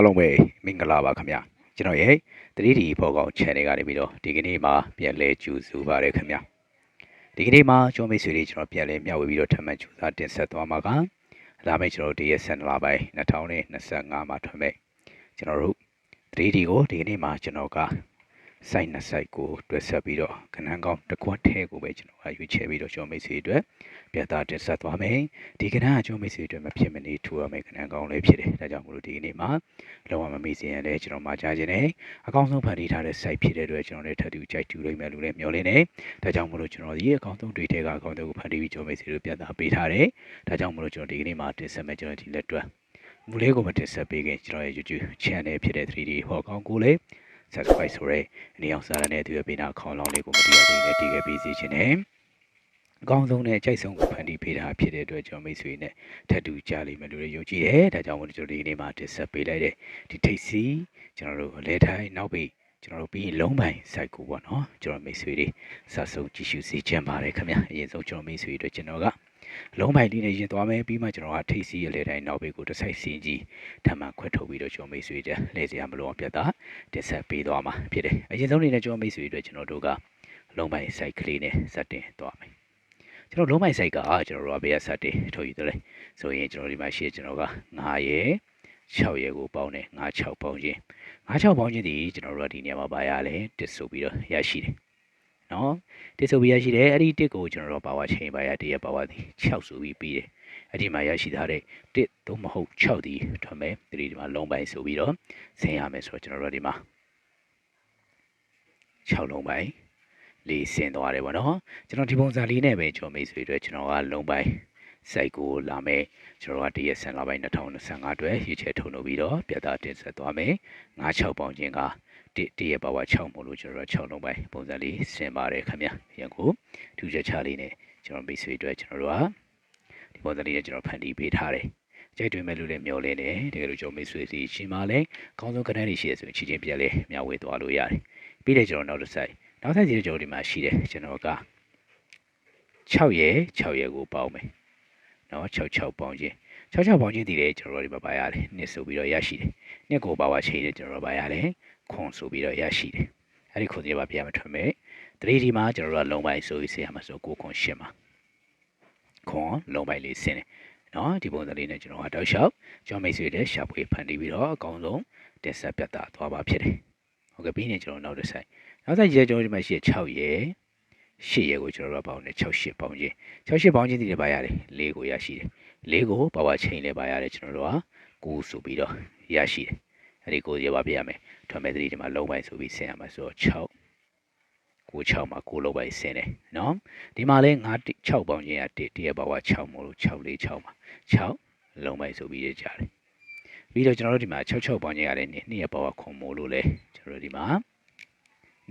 အားလုံးပဲမင်္ဂလာပါခင်ဗျာကျွန်တော်ရဲ့ 3D ပေါ်ကောင် channel ကနေပြီးတော့ဒီကနေ့မှာပြန်လဲကြိုဆိုပါရခင်ဗျာဒီကနေ့မှာကျွန်တော်မိတ်ဆွေတွေကျွန်တော်ပြန်လဲမျှဝေပြီးတော့ထပ်မံကြိုးစားတင်ဆက်သွားမှာကလာမယ့်ကျွန်တော်တို့ဒီရက်7လပိုင်း2025မှာထွက်မဲ့ကျွန်တော်တို့ 3D ကိုဒီကနေ့မှာကျွန်တော်က site နှစ် site ကိုတွဲဆက်ပြီးတော့ခဏန်းကောင်းတစ်ခွက်ထဲကိုပဲကျွန်တော်ကရွေးချယ်ပြီးတော့ကျွန်တော်မိတ်ဆွေတွေအတွက်ပြသတင်ဆက်သွားမယ်ဒီကဏ္ဍကကျွန်တော်မိတ်ဆွေတွေအတွက်မဖြစ်မနေထူရမယ်ခဏန်းကောင်းလေးဖြစ်တယ်ဒါကြောင့်မလို့ဒီကနေ့မှာလောကမမေ့စင်ရတဲ့ကျွန်တော်မှာကြားခြင်းနဲ့အကောင့်ဆုံးဖန်တီးထားတဲ့ site ဖြစ်တဲ့အတွက်ကျွန်တော်လည်းထပ်တူကြိုက်တူလိမ့်မယ်လို့လည်းမျှော်လင့်နေဒါကြောင့်မလို့ကျွန်တော်ဒီအကောင့်ဆုံးတွေထဲကအကောင့်တွေကိုဖန်တီးပြီးကျွန်တော်မိတ်ဆွေတွေပြသပေးထားတယ်ဒါကြောင့်မလို့ကျွန်တော်ဒီကနေ့မှာတင်ဆက်မယ်ကျွန်တော်ဒီလက်တွဲမူလေးကိုမတင်ဆက်ပေးခင်ကျွန်တော်ရဲ့ YouTube channel ဖြစ်တဲ့ 3D ဟောကောင်းကိုလည်း subscribe ဆိုရဲအနေအောင်စားရတဲ့သူရဲ့ပေးနာခေါင်းလောင်းလေးကိုမတရားသေးနဲ့တည်ခဲ့ပြီးစီခြင်းနဲ့အကောင်းဆုံးနဲ့အကြိုက်ဆုံးကိုဖန်တီးပေးတာဖြစ်တဲ့အတွက်ကျွန်တော်မိတ်ဆွေနဲ့ထပ်တူကြလိမ့်မယ်လို့ယုံကြည်တယ်ဒါကြောင့်မို့ကျွန်တော်ဒီနေ့မှာတင်ဆက်ပေးလိုက်တဲ့ဒီထိတ်စီကျွန်တော်တို့အလဲထိုင်းနောက်ပြီးကျွန်တော်တို့ပြီးလုံးပိုင် site ကိုပေါ့နော်ကျွန်တော်မိတ်ဆွေတွေစဆုံကြည့်ရှုစေချင်ပါတယ်ခင်ဗျအရင်ဆုံးကျွန်တော်မိတ်ဆွေတွေကျွန်တော်က လုံးပိုင်လေးနဲ့ရင်သွားမယ်ပြီးမှကျွန်တော်ကထိတ်စီရလဲတိုင်းနောက်ဘေးကိုတစ်ဆိုင်စင်းကြီးဓမ္မခွဲထုတ်ပြီးတော့ကျွန်တော်မိတ်ဆွေတွေလဲစရာမလိုအောင်ပြတ်တာတင်ဆက်ပေးသွားမှာဖြစ်တယ်အရင်ဆုံးအနေနဲ့ကျွန်တော်မိတ်ဆွေတွေကျွန်တော်တို့ကလုံးပိုင် site ကလေးနဲ့စတင်သွားမယ်ကျွန်တော်လုံးပိုင် site ကကျွန်တော်တို့ကဘေးကစတင်ထုတ်ယူတယ်လေဆိုရင်ကျွန်တော်ဒီမှာရှိကျွန်တော်က9ရဲ6ရဲကိုပေါင်းတယ်9 6ပေါင်းခြင်း9 6ပေါင်းခြင်းဒီကျွန်တော်တို့ကဒီနေရာမှာပါရလဲတစ်ဆိုပြီးတော့ရရှိတယ် နော်တစ်ဆိုပြီးရရှိတယ်အဲ့ဒီတစ်ကိုကျွန်တော်တို့ပါဝါချိန်ပါရတရပါဝါသည်6ဆိုပြီးပြီးတယ်အဲ့ဒီမှာရရှိထားတဲ့တစ်သို့မဟုတ်6ဒီထွက်မယ်ဒီဒီမှာလုံးပိုင်းဆိုပြီးတော့ဆင်းရမယ်ဆိုတော့ကျွန်တော်တို့ဒီမှာ6လုံးပိုင်းလေးဆင်းသွားတယ်ပေါ့နော်ကျွန်တော်ဒီပုံစံလေးနဲ့ပဲကျွန်တော်မိတ်ဆွေတွေကျွန်တော်ကလုံးပိုင်းစိုက်ကိုလာမယ်ကျွန်တော်ကတရက်ဆန်လာပိုင်း2025အတွက်ရည်ချဲထုံလို့ပြီးတော့ပြသတင်ဆက်သွားမယ်96ပေါင်ချင်းက တတရပါဝါ6မို့လို့ကျွန်တော်6လုံးပိုင်းပုံစံလေးဆင်ပါတယ်ခင်ဗျာရန်ကိုထူးခြားခြားလေးနဲ့ကျွန်တော်မိတ်ဆွေတွေကျွန်တော်တို့ကဒီပုံစံလေးနဲ့ကျွန်တော်ဖန်တီးပေးထားတယ်ကြိုက်တွေ့မဲ့လူလည်းမျောလင်းတယ်တကယ်လို့ကျွန်တော်မိတ်ဆွေစီရှင်ပါလဲအကောင်းဆုံးကဏ္ဍတွေရှိရဆိုရင်ချီချင်းပြက်လဲမျှဝေသွားလို့ရတယ်ပြီးတယ်ကျွန်တော်နောက်တစ်ဆိုင်နောက်ဆိုင်စီကျွန်တော်ဒီမှာရှိတယ်ကျွန်တော်က6ရဲ6ရဲကိုပေါင်းမယ်နော်66ပေါင်းခြင်း66ပေါင်းခြင်းတည်တယ်ကျွန်တော်တို့ဒီမှာပါရတယ်နှစ်ဆိုပြီးတော့ရရှိတယ်နှစ်ကိုပါဝါချိန်တယ်ကျွန်တော်တို့ပါရတယ် ခွန်ဆိုပြီးတော့ရရှိတယ်အဲ့ဒီခွန်စီပါပြရမှာထွက်မယ် 3D မှာကျွန်တော်တို့ကလုံးပိုင်းဆိုပြီးဆင်ရမှာဆိုကိုခွန်ရှင်းမှာခွန်လုံးပိုင်းလေးဆင်းတယ်နော်ဒီပုံစံလေးနဲ့ကျွန်တော်ကတောက်လျှောက်ကျွန်တော်မိတ်ဆွေတွေရှာဖွေဖန်တီးပြီးတော့အကောင်းဆုံးတင်ဆက်ပြသသွားပါဖြစ်တယ်ဟုတ်ကဲ့ပြီးရင်ကျွန်တော်နောက်တစ်ဆိုင်နောက်ဆိုင်ကြီးကျွန်တော်ဒီမှာရှိ6ရယ်8ရယ်ကိုကျွန်တော်တို့ပေါင်းတယ်6 8ပေါင်းခြင်း6 8ပေါင်းခြင်းဒီလည်းပါရတယ်4ကိုရရှိတယ်4ကိုပါဝါချိန်လည်းပါရတယ်ကျွန်တော်တို့က9ဆိုပြီးတော့ရရှိတယ်အဲ့ဒီကိုရပါပြရမယ် ထွန်မဲ့3ဒီမှာလုံးပိုင်းဆိုပြီးဆင်ရမှာဆိုတော့6ကို6မှာကိုလောက်ပဲဆင်းတယ်နော်ဒီမှာလဲ9 6ပေါင်းချင်းက1တရပါဝါ6မို့လို့6 4 6မှာ6လုံးပဲဆိုပြီးရကြတယ်ပြီးတော့ကျွန်တော်တို့ဒီမှာ6 6ပေါင်းချင်းကလည်း2ရပါဝါခွန်မို့လို့လဲကျွန်တော်တို့ဒီမှာ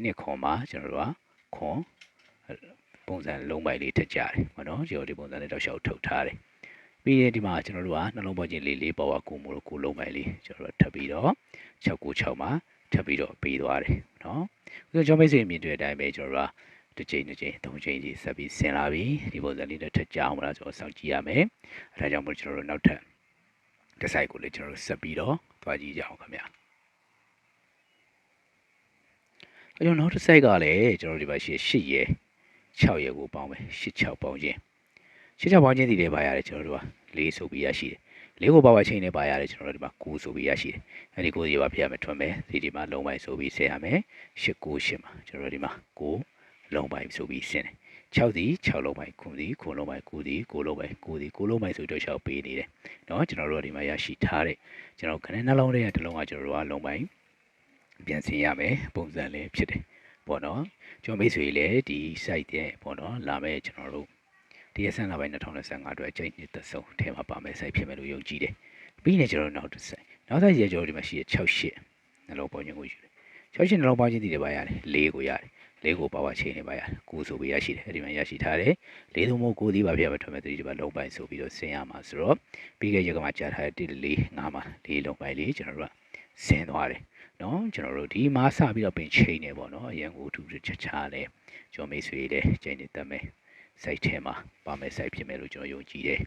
2ခွန်မှာကျွန်တော်တို့ကခွန်ပုံစံလုံးပိုက်လေးထက်ကြတယ်မနော်ကျွန်တော်ဒီပုံစံနဲ့တော့ရှောက်ထုတ်ထားတယ်ပြီးရင်ဒီမှာကျွန်တော်တို့ကနှလုံးပေါင်းချင်းလေးလေးပါဝါကိုမို့လို့ကိုလုံးပိုက်လေးကျွန်တော်တို့ ထပ်ပြီးတော့6 9 6မှာထပ်ပြီးတော့ပေးသွားတယ်နော်။ဆိုတော့ကျွန်တော်မိတ်ဆွေမြင်တွေ့တဲ့အတိုင်းပဲကျွန်တော်တို့ကတစ်ချိန်တစ်ချိန်သုံးချိန်ကြီးဆက်ပြီးဆင်လာပြီဒီပုံစံလေးနဲ့ထပ်ကြအောင်မလားကျွန်တော်စောင့်ကြည့်ရမယ်။အဲဒါကြောင့်မို့ကျွန်တော်တို့နောက်ထပ်တစ်ဆိုင်ကိုလည်းကျွန်တော်တို့ဆက်ပြီးတော့သွားကြည့်ကြအောင်ခင်ဗျာ။အဲကြောင့်နောက်တစ်ဆိုင်ကလည်းကျွန်တော်တို့ဒီမှာရှိ8ရဲ6ရဲကိုပေါင်းမယ်8 6ပေါင်းခြင်း8 6ပေါင်းခြင်းဒီလေးပါရတယ်ကျွန်တော်တို့က၄ဆိုပြီးရရှိတယ် လေးကိုပါပါချိန်နဲ့ပါရတယ်ကျွန်တော်တို့ဒီမှာ9ဆိုပြီးရရှိတယ်အဲ့ဒီ9စီပါပြရမယ်ထွန်းမယ်ဒီဒီမှာလုံးပိုင်းဆိုပြီးဆင်ရမယ်8 9 8မှာကျွန်တော်တို့ဒီမှာ9လုံးပိုင်းဆိုပြီးဆင်တယ်6စီ6လုံးပိုင်း9စီ9လုံးပိုင်း9စီ9လုံးပိုင်း9စီ9လုံးပိုင်းဆိုတော့6ပေးနေတယ်เนาะကျွန်တော်တို့ဒီမှာရရှိထားတဲ့ကျွန်တော်ခနဲ့နှလုံးထဲကတစ်လုံးကကျွန်တော်တို့ကလုံးပိုင်းပြန်ဆင်ရမယ်ပုံစံလေးဖြစ်တယ်ပေါ့နော်ကျွန်တော်မိတ်ဆွေလည်းဒီ site တဲ့ပေါ့နော်လာမယ်ကျွန်တော်တို့ ဒီရက်ဆန်လာပိုင်း2025အတွက်အကျိတ်နှစ်သက်ဆုံးထဲမှာပါမယ် site ဖြစ်မယ်လို့ယုံကြည်တယ်ပြီးရင်ကျွန်တော်နောက်တစ် site နောက် site ရကျွန်တော်ဒီမှာရှိတဲ့68နှလုံးပေါင်းခြင်းကိုယူတယ်68နှလုံးပေါင်းခြင်းတည်တယ်ပါရတယ်၄ကိုရတယ်လေးကိုပါဝါချိန်နေပါရကိုဆိုပြီးရရှိတယ်အဲ့ဒီမှာရရှိထားတယ်လေးသုံးမို့ကိုသီးပါပြမထွက်မဲ့တတိပါလုံးပိုင်းဆိုပြီးတော့ဆင်းရမှာဆိုတော့ပြီးခဲ့ရကမှကြားထားတဲ့1လေး9မှာလေးလုံးပိုင်းလေးကျွန်တော်တို့ကဆင်းသွားတယ်နော်ကျွန်တော်တို့ဒီမှာစပြီးတော့ပင်ချိန်နေပေါ့နော်အရန်ကိုထူးချာချာလဲကျွန်တော်မိတ်ဆွေတွေချိန်နေတတ်မယ် site ထဲမှာပါမယ် site ဖြစ်မယ်လို့ကျွန်တော်ယုံကြည်တယ်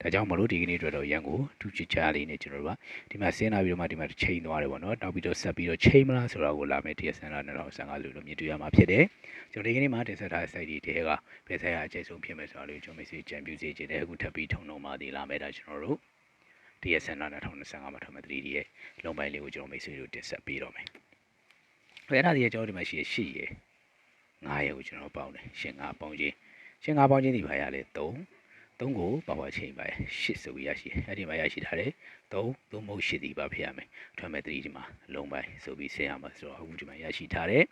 ဒါကြောင့်မလို့ဒီကနေ့အတွက်တော့ရန်ကိုဒုချစ်ချလေးနဲ့ကျွန်တော်တို့ကဒီမှာဆင်းလာပြီးတော့မှဒီမှာချိန်သွားတယ်ပေါ့နော်နောက်ပြီးတော့ဆက်ပြီးတော့ချိန်မလားဆိုတာကိုလာမယ် TSN လာ2015လို့လို့မြင်တွေ့ရမှာဖြစ်တယ်ကျွန်တော်ဒီကနေ့မှာတင်ဆက်ထားတဲ့ site တွေတဲကဘယ်ဆိုင်ရာအကျဉ်းဆုံးဖြစ်မယ်ဆိုတာလေးကျွန်တော် message ကြံပြူစေချင်တယ်အခုထပ်ပြီးထုံလုံးပါသေးလာမယ်ဒါကျွန်တော်တို့ TSN လာ2015မှာထုံမဲ့ 3D ရဲ့လုံပိုင်းလေးကိုကျွန်တော် message ကိုတင်ဆက်ပေးတော့မယ်ဘယ်အဲ့ဒါဒီကျွန်တော်ဒီမှာရှိရရှိရ9ရဲ့ကိုကျွန်တော်ပေါင်းတယ်ရှင်9ပေါင်းချင်း ရှင်9ပေါင်းချင်းဒီပါရလဲ3 3ကိုပါဝါချိန်ပါ8ဆိုပြီးရရှိတယ်အဲ့ဒီမှာရရှိထားတယ်3 3မဟုတ်8ဒီပါဖြစ်ရမယ်ထွမ်းမဲ့3ဒီမှာလုံးပိုင်းဆိုပြီးဆင်းရမှာဆိုတော့အခုဒီမှာရရှိထားတယ်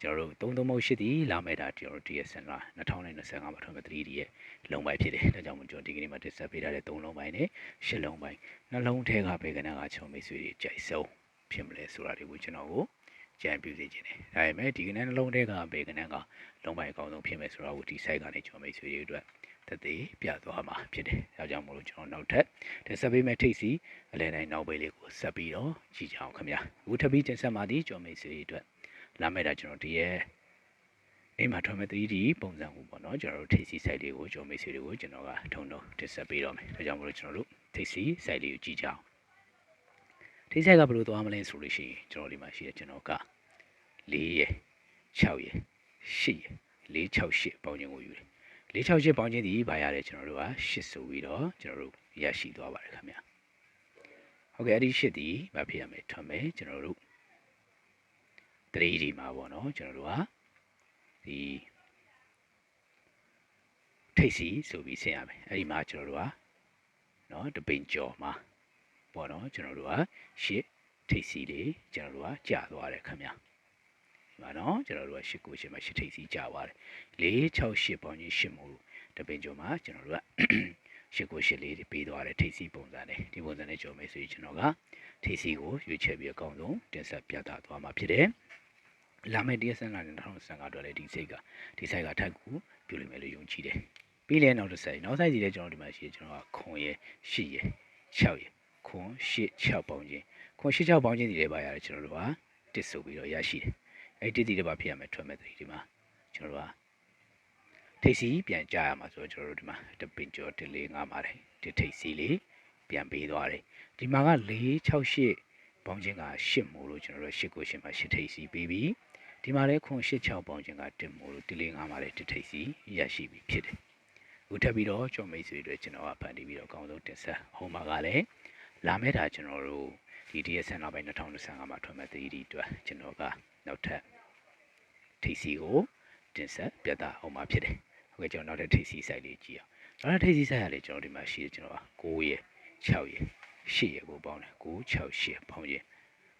ကျွန်တော်တို့3 3မဟုတ်8ဒီလာမဲ့တာကျွန်တော်တို့ DSN က2025မှာထွမ်းမဲ့ 3D ရဲ့လုံးပိုင်းဖြစ်တယ်ဒါကြောင့်မို့ကျွန်တော်ဒီကနေ့မှာတက်ဆက်ပေးထားတဲ့3လုံးပိုင်းနဲ့8လုံးပိုင်းနှလုံးထဲကဘယ်ကနကချုံမိတ်ဆွေတွေကြိုက်ဆုံးဖြစ်မလဲဆိုတာတွေကိုကျွန်တော်ကို ကြံပြူစေခြင်းတယ်ဒါပေမဲ့ဒီကနေ့နှလုံးထဲကဘယ်ကနကလုံးပိုင်းအကောင်းဆုံးဖြစ်မယ်ဆိုတာကိုဒီ site ကနေကျွန်တော်မိတ်ဆွေတွေအတွက်တသေးပြသွားမှာဖြစ်တယ်။ဒါကြောင့်မို့လို့ကျွန်တော်နောက်ထပ်တင်ဆက်ပေးမယ့်ထိတ်စီအလဲတိုင်းနောက်ပေးလေးကိုဆက်ပြီးတော့ကြည့်ကြအောင်ခင်ဗျာ။အခုထပ်ပြီးတင်ဆက်မှာဒီကျွန်တော်မိတ်ဆွေတွေအတွက်လာမယ့်တာကျွန်တော်ဒီရဲ့အိမ်မှာထွန်မဲ့ 3D ပုံစံကိုပေါ့နော်ကျွန်တော်တို့ထိတ်စီ site လေးကိုကျွန်တော်မိတ်ဆွေတွေကိုကျွန်တော်ကထုံထုံတင်ဆက်ပေးတော့မယ်။ဒါကြောင့်မို့လို့ကျွန်တော်တို့ထိတ်စီ site လေးကိုကြည့်ကြအောင်။ ထိတ် site ကဘယ်လိုသွားမလဲဆိုလို့ရှိရင်ကျွန်တော်ဒီမှာရှိတဲ့ကျွန်တော်က4ရယ်6ရယ်8ရယ်4 6 8ပေါင်းခြင်းကိုယူတယ်468ပေါင်းချင်းဒီဘာရတယ်ကျွန်တော်တို့က8ဆိုပြီးတော့ကျွန်တော်တို့ရရှိသွားပါတယ်ခင်ဗျာဟုတ်ကဲ့အဲ့ဒီ8ဒီဘာဖြစ်ရမလဲထွန်မယ်ကျွန်တော်တို့ 3D မှာပေါ့နော်ကျွန်တော်တို့ကဒီထိတ်စီဆိုပြီးဆင်ရမယ်အဲ့ဒီမှာကျွန်တော်တို့ကနော်တပိန်ကြော်မှာ ပေါ့နော်ကျွန်တော်တို့ကရှစ်ထိတ်စီလေးကျွန်တော်တို့ကကြာသွားတယ်ခင်ဗျာပါနော်ကျွန်တော်တို့က8ကို8မှာ8ထိပ်စီကြာပါတယ်4 6 8ပေါင်းကြီး8မို့တပင်ကျော်မှာကျွန်တော်တို့က8ကို8လေးပေးသွားတယ်ထိပ်စီပုံစံနဲ့ဒီပုံစံနဲ့ကြော်မယ်ဆိုရင်ကျွန်တော်ကထိပ်စီကိုရွေးချယ်ပြီးအကောင်းဆုံးတင်ဆက်ပြသသွားမှာဖြစ်တယ်လာမယ့် DSN လာ2015အတွက်လည်းဒီစိတ်ကဒီဆိုင်ကထပ်ကူပြုလိမ့်မယ်လို့ယုံကြည်တယ်ပြီးလဲနောက်တစ်ဆိုင်နောက်ဆိုင်စီလည်းကျွန်တော်ဒီမှာရှိတယ်ကျွန်တော်ကခွန်ရယ်8ရယ်6ရယ် ခွန်8 6ပေါင်းချင်းခွန်8 6ပေါင်းချင်းဒီလည်းပါရတယ်ကျွန်တော်တို့ကတစ်ဆိုပြီးတော့ရရှိတယ်အဲ့တိတိတပါဖြစ်ရမယ်ထွက်မဲ့တတိဒီမှာကျွန်တော်တို့ကထိတ်စီပြန်ကြရမှာဆိုတော့ကျွန်တော်တို့ဒီမှာတပင်ကျော်တလေးငါပါတယ်ဒီထိတ်စီလေးပြန်ပေးသွားတယ်ဒီမှာက468ပေါင်းချင်းက8မို့လို့ကျွန်တော်တို့8ကို8မှာ8ထိတ်စီပေးပြီးဒီမှာလည်းခွန်86ပေါင်းချင်းက1မို့လို့တလေးငါပါတယ်ဒီထိတ်စီရရှိပြီဖြစ်တယ်အခုထပ်ပြီးတော့ကျော်မိတ်ဆွေတွေကျွန်တော်ကဖန်တီးပြီးတော့အကောင်းဆုံးတင်ဆက်ဟိုမှာကလည်း လာမဲ့တာကျွန်တော်တို့ဒီ DSN နောက်ပိုင်း2025မှာထွက်မဲ့ 3D အတွက်ကျွန်တော်ကနောက်ထပ်ထိစီကိုတင်ဆက်ပြသအောင်မှာဖြစ်တယ်။ဟုတ်ကဲ့ကျွန်တော်နောက်ထပ်ထိစီ site လေးကြည့်အောင်။နောက်ထပ်ထိစီ site ကလည်းကျွန်တော်ဒီမှာရှိတယ်ကျွန်တော်က9ရယ်6ရယ်8ရယ်ကိုပေါင်းတယ်9 6 8ပေါင်းရင်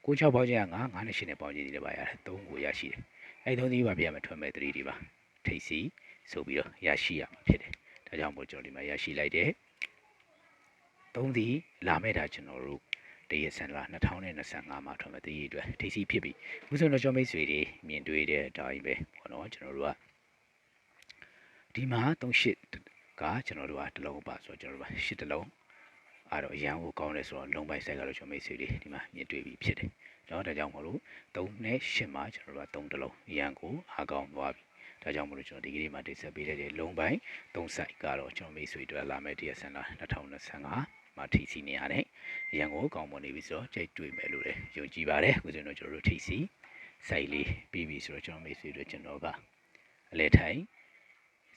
9 6ပေါင်းခြင်းက9 9နဲ့8နဲ့ပေါင်းခြင်းဒီလည်းပါရတယ်3ကိုရရှိတယ်။အဲဒီ3ဒီပါပြရမယ်ထွက်မဲ့3ဒီပါထိစီဆိုပြီးတော့ရရှိရမှာဖြစ်တယ်။ဒါကြောင့်မို့ကျွန်တော်ဒီမှာရရှိလိုက်တယ်။ 3ဒီလာမဲ့တာကျွန်တော်တို့တရစံလာ2025မှာထွက်မဲ့တရအတွက်ဒိစီဖြစ်ပြီအခုဆိုတော့ကျွန်တော်မိတ်ဆွေတွေမြင်တွေ့တဲ့အတိုင်းပဲပေါ့နော်ကျွန်တော်တို့ကဒီမှာ38ကကျွန်တော်တို့ကတစ်လုံးပါဆိုတော့ကျွန်တော်တို့က8တစ်လုံးအဲ့တော့အရန်ကိုကောင်းတယ်ဆိုတော့လုံးပိုက်ဆိုင်ကတော့ကျွန်တော်မိတ်ဆွေတွေဒီမှာမြင်တွေ့ပြီဖြစ်တယ်ကျွန်တော်ဒါကြောင့်မလို့3နဲ့8မှာကျွန်တော်တို့က3တစ်လုံးအရန်ကိုအားကောင်းသွားပြီဒါကြောင့်မလို့ကျွန်တော်ဒီကနေ့မှာတိဆက်ပေးတဲ့လုံပိုင်း3 site ကတော့ကျွန်တော်မိတ်ဆွေတွေလာမယ့် DSN လာ2025 မှာထိစီနေရတယ်။ရန်ကိုကောင်းမွန်နေပြီဆိုတော့ကြိတ်တွေ့မယ်လို့လည်းယုံကြည်ပါတယ်။အခုဆိုတော့ကျွန်တော်တို့ထိစီစိုက်လေးပြီးပြီဆိုတော့ကျွန်တော်မိတ်ဆွေတို့ကျွန်တော်ကအလဲထိုင်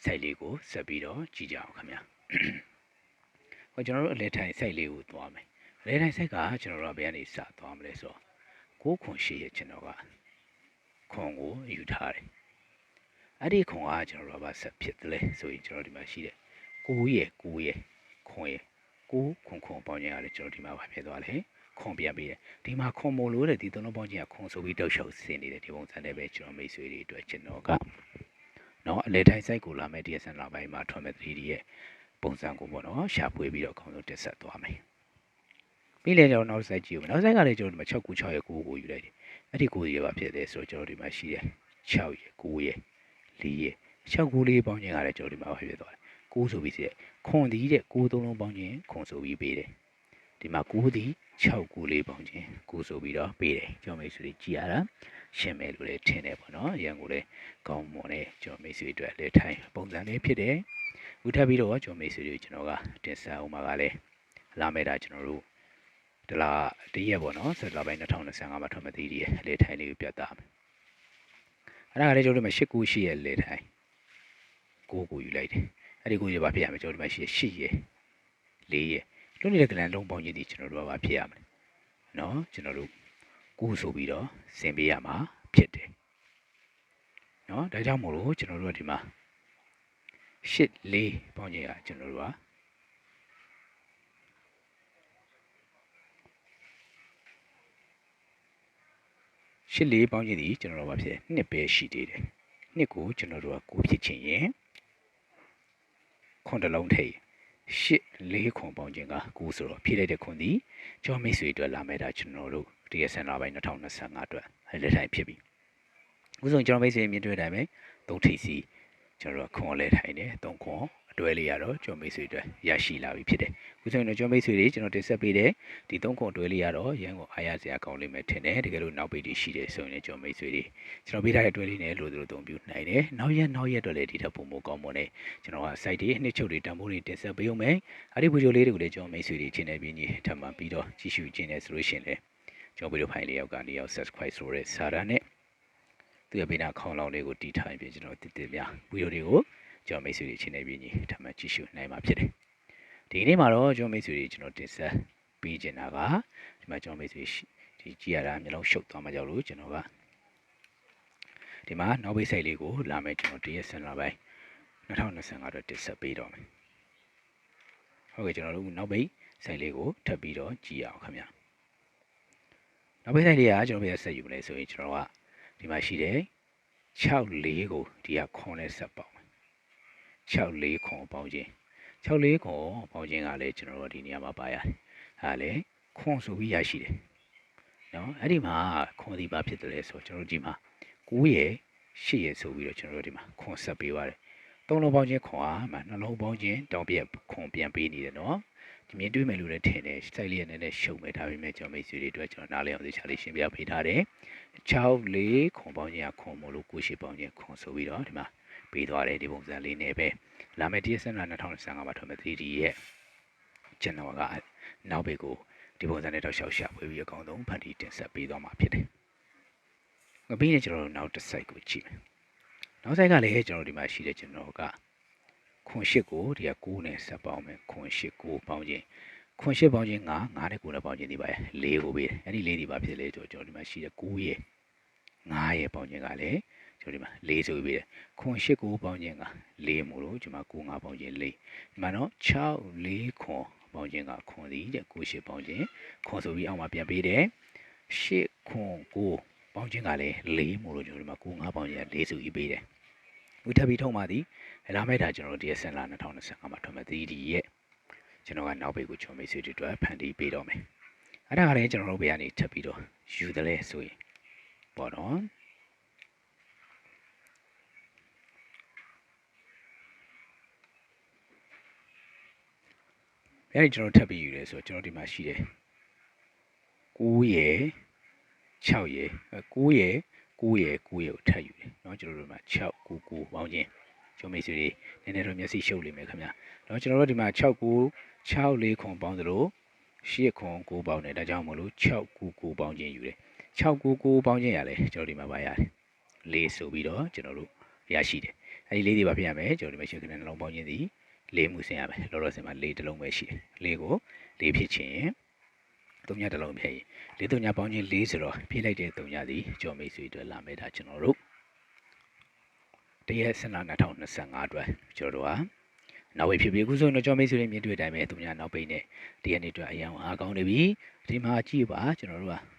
စိုက်လေးကိုဆက်ပြီးတော့ကြည့်ကြအောင်ခင်ဗျာ။ဟောကျွန်တော်တို့အလဲထိုင်စိုက်လေးကိုသွားမယ်။အလဲထိုင်စိုက်ကကျွန်တော်တို့ကဘယ်ကနေစသွားမလဲဆိုတော့ကိုခွန်ရှိရဲ့ကျွန်တော်ကခွန်ကိုယူထားတယ်။အဲ့ဒီခွန်ကကျွန်တော်တို့ကဆက်ဖြစ်တယ်လေဆိုရင်ကျွန်တော်ဒီမှာရှိတယ်။ကိုရဲ့ကိုရဲ့ခွန်ရဲ့ ကိုခွန်ခွန်ပေါင်းခြင်းရတယ်ကျွန်တော်ဒီမှာဘာဖြစ်သွားလဲခွန်ပြန်ပေးတယ်ဒီမှာခွန်မို့လို့တဲ့ဒီသုံးလုံးပေါင်းခြင်းကခွန်ဆိုပြီးတောက်လျှောက်ဆင်းနေတယ်ဒီပုံစံနဲ့ပဲကျွန်တော်မိတ်ဆွေတွေအတွက်ကျွန်တော်ကနော်အလဲထိုင်ဆိုင်ကိုလာမဲ့ DSN လာပိုင်းမှာထွက်မဲ့ 3D ရဲ့ပုံစံကိုပေါ့နော်ရှာဖွေပြီးတော့အကောင်းဆုံးတက်ဆက်သွားမယ်ပြီးလဲကျွန်တော်နောက်ဆိုင်ကြည့်ဦးမယ်နောက်ဆိုင်ကလည်းကျွန်တော်ဒီမှာ6 9 6ရဲ့9ကိုယူလိုက်တယ်အဲ့ဒီ9ရဲ့ပါဖြစ်တယ်ဆိုတော့ကျွန်တော်ဒီမှာရှိတယ်6ရဲ့9ရဲ့4ရဲ့6 9လေးပေါင်းခြင်းကလည်းကျွန်တော်ဒီမှာဖြစ်သွားတယ် 9ဆိုပြီးစီခွန်ဒီတဲ့9သုံးလုံးပေါင်းခြင်းခွန်ဆိုပြီးပေးတယ်ဒီမှာ9ဒီ6 9လေးပေါင်းခြင်း9ဆိုပြီးတော့ပေးတယ်ကျွန်တော်မိတ်ဆွေကြည်ရတာရှင်းမယ်လို့လည်းထင်တယ်ပေါ့နော်ရန်ကိုလည်းကောင်းမွန်တဲ့ကျွန်တော်မိတ်ဆွေအတွက်လည်းထိုင်ပုံစံလေးဖြစ်တယ်ဝထပ်ပြီးတော့ကျွန်တော်မိတ်ဆွေတွေကျွန်တော်ကတင်ဆက်အောင်ပါကလည်းလာမဲ့တာကျွန်တော်တို့တလားတရက်ပေါ့နော်ဆက်လာပိုင်း2025မှာထွက်မသေးသေးလေထိုင်လေးကိုပြတ်သားမယ်အဲ့ဒါကလည်းကျွန်တော်တို့မှာ၈ခုရှိရဲ့လေထိုင်ကိုကိုယူလိုက်တယ် အဲ့ဒီကိုရပါဖြစ်ရမယ်ကျွန်တော်တို့မှာရှိ၈ရဲ့၄ရဲ့လွတ်နေတဲ့ကလန်လုံးပေါင်းချင်းဒီကျွန်တော်တို့ကပါဖြစ်ရမယ်နော်ကျွန်တော်တို့ကိုဆိုပြီးတော့ဆင်ပေးရမှာဖြစ်တယ်နော်ဒါကြောင့်မို့လို့ကျွန်တော်တို့ကဒီမှာရှစ်လေးပေါင်းချင်းကကျွန်တော်တို့ကရှစ်လေးပေါင်းချင်းဒီကျွန်တော်တို့ကဖြစ်နှစ်ပဲရှိသေးတယ်နှစ်ကိုကျွန်တော်တို့ကကိုဖြစ်ချင်းရင် ခွန်တစ်လုံးထိပ်ရှစ်လေးခွန်ပေါင်းချင်းကကိုဆိုတော့ဖြည့်လိုက်တဲ့ခွန်ဒီကျော်မိတ်ဆွေအတွက်လာမဲ့တာကျွန်တော်တို့တရဆန်လာပိုင်း2025အတွက်အဲ့လက်ထိုင်ဖြစ်ပြီဥဆုံးကျွန်တော်မိတ်ဆွေမြင်တွေ့တိုင်းပဲသုံးထိပ်စီကျွန်တော်တို့ခွန်လဲထိုင်တယ်သုံးခွန် အတွဲလေးရတော့ကျော်မိတ်ဆွေအတွက်ရရှိလာပြီဖြစ်တယ်ဥဆုံးတော့ကျော်မိတ်ဆွေတွေကျွန်တော်တင်ဆက်ပေးတဲ့ဒီသုံးခွန်အတွဲလေးရတော့ရန်ကုန်အားရစရာကောင်းလိမ့်မယ်ထင်တယ်တကယ်လို့နောက်ပိတ်တွေရှိတယ်ဆိုရင်ကျော်မိတ်ဆွေတွေကျွန်တော်ပေးထားတဲ့အတွဲလေးနဲ့လို့တို့သုံးပြနိုင်တယ်နောက်ရက်နောက်ရက်တော့လည်းဒီထက်ပုံမကောင်းမွန်နေကျွန်တော်က site တွေနှစ်ချုပ်တွေတန်ဖိုးတွေတင်ဆက်ပေးအောင်မယ်အဲ့ဒီဗီဒီယိုလေးတွေကိုလည်းကျွန်တော်မိတ်ဆွေတွေချင်းနေပြီးညီထပ်မပြီးတော့ကြည့်ရှုခြင်းနဲ့ဆိုလို့ရှိရင်လည်းကျွန်တော်ဗီဒီယိုဖိုင်လေးယောက်ကနေရောက် subscribe ဆိုတဲ့စာရနဲ့သူရပေးနာခေါင်းလောင်းလေးကိုတီးထိုင်ပြီးကျွန်တော်တည်တည်များဗီဒီယိုတွေကို ကျွန်တော်မိတ်ဆွေတွေချင်းနေပြီးညီထပ်မကြည့်ရှုနိုင်မှာဖြစ်တယ်ဒီနေ့မှာတော့ကျွန်တော်မိတ်ဆွေတွေကျွန်တော်တင်ဆက်ပေးချင်တာကဒီမှာကျွန်တော်မိတ်ဆွေဒီကြည့်ရတာမျိုးလုံးရှုပ်သွားမှကြောက်လို့ကျွန်တော်ကဒီမှာနောက်ပိတ်ဆိုင်လေးကိုလာမယ်ကျွန်တော်တရက်ဆန်လာပိုင်း2025အတွက်တင်ဆက်ပေးတော့မယ်ဟုတ်ကဲ့ကျွန်တော်တို့နောက်ပိတ်ဆိုင်လေးကိုထပ်ပြီးတော့ကြည့်ရအောင်ခင်ဗျာနောက်ပိတ်ဆိုင်လေးကကျွန်တော်ပြဆက်ယူမလဲဆိုရင်ကျွန်တော်ကဒီမှာရှိတယ်6လေးကိုဒီကခွန်နဲ့ဆက်ပေါင်း မယ်6လေးခွန်ပေါင်းခြင်း6လေးခွန်ပေါင်းခြင်းကလည်းကျွန်တော်တို့ဒီနေရာမှာပါရတယ်ဟာလေခွန်ဆိုပြီးရရှိတယ်နော်အဲ့ဒီမှာခွန်ဒီပါဖြစ်တယ်လဲဆိုကျွန်တော်တို့ဒီမှာ9ရဲ့10ရဲ့ဆိုပြီးတော့ကျွန်တော်တို့ဒီမှာခွန်ဆက်ပေးပါတယ်သုံးလုံးပေါင်းခြင်းခွန်အားမှာနှလုံးပေါင်းခြင်းတောင်းပြခွန်ပြန်ပေးနေတယ်နော်ဒီမြင်တွေ့မယ်လို့လည်းထင်တယ်စိုက်လေးရနည်းနည်းရှုံမယ်ဒါပေမဲ့ကျွန်တော်မိတ်ဆွေတွေအတွက်ကျွန်တော်နားလည်အောင်သေချာလေးရှင်းပြပေးထားတယ်6လေးခွန်ပေါင်းခြင်းကခွန်မလို့9ရှိပေါင်းခြင်းခွန်ဆိုပြီးတော့ဒီမှာ ပေးသွားတယ်ဒီပုံစံလေးနဲ့ပဲလာမယ့် DSM 2025မှာထွက်မဲ့ 3D ရဲ့ကျွန်တော်ကနောက်ဘေးကိုဒီပုံစံနဲ့တော့ရှောက်ရှာဖွေပြီးအကောင်းဆုံးဖန်တီးတင်ဆက်ပေးသွားမှာဖြစ်တယ်။ငါပြီးရင်ကျွန်တော်တို့နောက်တစ် site ကိုကြည့်မယ်။နောက် site ကလည်းကျွန်တော်ဒီမှာရှိတဲ့ကျွန်တော်ကခွန်ရှစ်ကိုဒီက9နဲ့ဆက်ပေါင်းမယ်ခွန်ရှစ်ကိုပေါင်းခြင်းခွန်ရှစ်ပေါင်းခြင်း9 9နဲ့9နဲ့ပေါင်းခြင်းဒီပါရဲ့4ကိုပေးတယ်။အဲ့ဒီ4ဒီပါဖြစ်လေကျွန်တော်ဒီမှာရှိတဲ့9ရဲ့9ရဲ့ပေါင်းခြင်းကလည်း ကျွန်တော်ဒီမှာ4ဆိုပြီးတယ်ခွန်8ကိုပေါင်းခြင်းက4မို့လို့ကျွန်မ9 5ပေါင်းခြင်း4ဒီမှာတော့6 4ခွန်ပေါင်းခြင်းကခွန်သည်တဲ့9 8ပေါင်းခြင်းခွန်ဆိုပြီးအောက်မှာပြန်ပေးတယ်8ခွန်9ပေါင်းခြင်းကလည်း4မို့လို့ကျွန်တော်ဒီမှာ9 5ပေါင်းခြင်းက4ဆိုပြီးပေးတယ်ဝိထပ်ပြီးထုံးပါသည်လာမဲ့တာကျွန်တော်တို့ DSN လာ2025မှာထွက်မဲ့သီးဒီရဲ့ကျွန်တော်ကနောက်ဘေးကိုချုံမိတ်ဆွေတွေအတွက်ဖန်တီးပေးတော့မယ်အဲ့ဒါကလည်းကျွန်တော်တို့ဘေးကနေထပ်ပြီးတော့ယူတယ်လဲဆိုရင်ပေါ့နော် အဲ့ဒီကျွန်တော်ထပ်ပြီးယူတယ်ဆိုတော့ကျွန်တော်ဒီမှာရှိတယ်9ရယ်6ရယ်9ရယ်9ရယ်9ရယ်ကိုထပ်ယူတယ်เนาะကျွန်တော်တို့မှာ6 9 9ပေါင်းခြင်းကျွန်တော်မိတ်ဆွေတွေနည်းနည်းတော့မျက်စိရှုပ်လိမ့်မယ်ခင်ဗျာเนาะကျွန်တော်တို့ဒီမှာ6 9 6လေးခွန်ပေါင်းသလို8ခွန်9ပေါင်းတယ်ဒါကြောင့်မလို့6 9 9ပေါင်းခြင်းယူတယ်6 9 9ပေါင်းခြင်းရလဲကျွန်တော်ဒီမှာပါရတယ်လေးဆိုပြီးတော့ကျွန်တော်တို့ရရှိတယ်အဲဒီလေးတွေပါပြရမယ်ကျွန်တော်ဒီမှာရှိတဲ့နှလုံးပေါင်းခြင်းသည် လေးမှုဆင်ရမယ်လောလောဆယ်မှာလေးတစ်လုံးပဲရှိတယ်လေးကိုလေးဖြစ်ချင်းသုံးညတစ်လုံးဖြစ်ရင်လေးသုံးညပေါင်းချင်းလေးဆိုတော့ဖြည့်လိုက်တဲ့သုံးညသည်ကြော်မိတ်ဆွေအတွက်လာမဲ့ဒါကျွန်တော်တို့တရက်စန2025အတွက်ကျွန်တော်တို့ဟာနောက်ဝေဖြစ်ပြီးအခုဆိုတော့ကြော်မိတ်ဆွေတွေမြင်တွေ့တိုင်းပဲသုံးညနောက်ပိတ်နဲ့တရက်နေ့အတွက်အရန်အားကောင်းနေပြီဒီမှာကြည့်ပါကျွန်တော်တို့က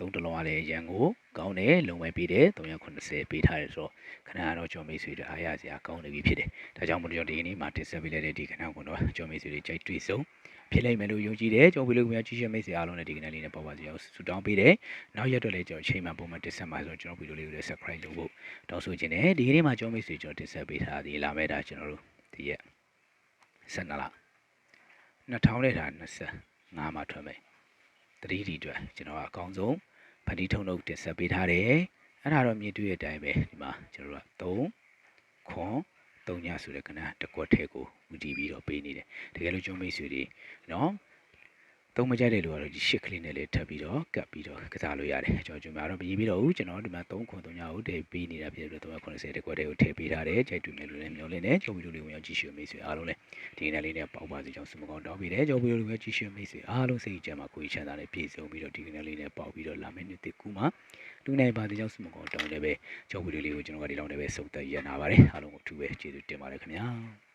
သုံးတလုံးရတဲ့ရန်ကိုကောင်းတယ်လုံဝဲပေးတယ်380ပေးထားတယ်ဆိုတော့ခဏကတော့ကျော်မေးဆွေတွေအားရစရာကောင်းနေပြီဖြစ်တယ်ဒါကြောင့်မလို့ကျွန်တော်ဒီနေ့မှာတင်ဆက်ပေးလိုက်တဲ့ဒီခဏကတော့ကျော်မေးဆွေတွေကြိုက်တွေ့ဆုံးဖြစ်လိမ့်မယ်လို့ယုံကြည်တယ်ကျွန်တော်ဗီဒီယိုများကြီးရှင်းမိတ်ဆွေအားလုံးနဲ့ဒီကနေ့လေးနဲ့ပေါ်ပါစေအောင်ဆုတောင်းပေးတယ်နောက်ရက်တော့လည်းကျွန်တော်ချိန်မှပုံမှန်တင်ဆက်မှာဆိုကျွန်တော်ဗီဒီယိုလေးကိုလည်း subscribe လုပ်ဖို့တောင်းဆိုချင်တယ်ဒီကနေ့မှာကျော်မေးဆွေကျွန်တော်တင်ဆက်ပေးထားသည်လာမဲ့ဒါကျွန်တော်တို့ဒီရက်12လ2025မှာထွက်မယ် 3D အတွက်ကျွန်တော်အကောင်းဆုံး ဖန်တီးထုံထုတ်တင်ဆက်ပေးထားတယ်အဲ့ဒါတော့မြင်တွေ့တဲ့အတိုင်းပဲဒီမှာကျွန်တော်တို့က3ခွန်3 3ညဆိုတဲ့ကဏ္ဍတစ်ကွက်ထဲကိုဦးတည်ပြီးတော့ပေးနေတယ်တကယ်လို့ကျွန်တော်မိတ်ဆွေတွေနော် သုံးမကြတဲ့လူကတော့ဒီရှစ်ကလေးနဲ့လေးထပ်ပြီးတော့ကပ်ပြီးတော့ကစားလို့ရတယ်ကျွန်တော်ကျွန်တော်တော့ပြီးပြီးတော့ဦးကျွန်တော်ဒီမှာ3ခွန်3ညကိုတည်ပေးနေတာဖြစ်ပြီးတော့390တဲ့ကွက်ထဲကိုထည့်ပေးထားတယ်ကြိုက်တူနေလို့လည်းမျောလင်းတယ်ကျွန်တော်ဗီဒီယိုလေးဝင်ရောက်ကြည့်ရှုမိတ်ဆွေအားလုံးလည်းဒီနေ့လေးနဲ့ပေါက်ပါစေကြောင်းဆုမကောင်းတောင်းပေးတယ်ကျွန်တော်ဗီဒီယိုလေးဝင်ကြည့်ရှုမိတ်ဆွေအားလုံးစိတ်ကြမ်းမှာကိုယ်ချမ်းသာနဲ့ပြည့်စုံပြီးတော့ဒီနေ့လေးနဲ့ပေါက်ပြီးတော့လာမယ့်နေ့တစ်ခုမှာလူနိုင်ပါစေကြောင်းဆုမကောင်းတောင်းလည်းပဲကျွန်တော်ဗီဒီယိုလေးကိုကျွန်တော်ကဒီလောက်နဲ့ပဲစုံသက်ရနာပါတယ်အားလုံးကိုအထူးပဲကျေးဇူးတင်ပါတယ်ခင်ဗျာ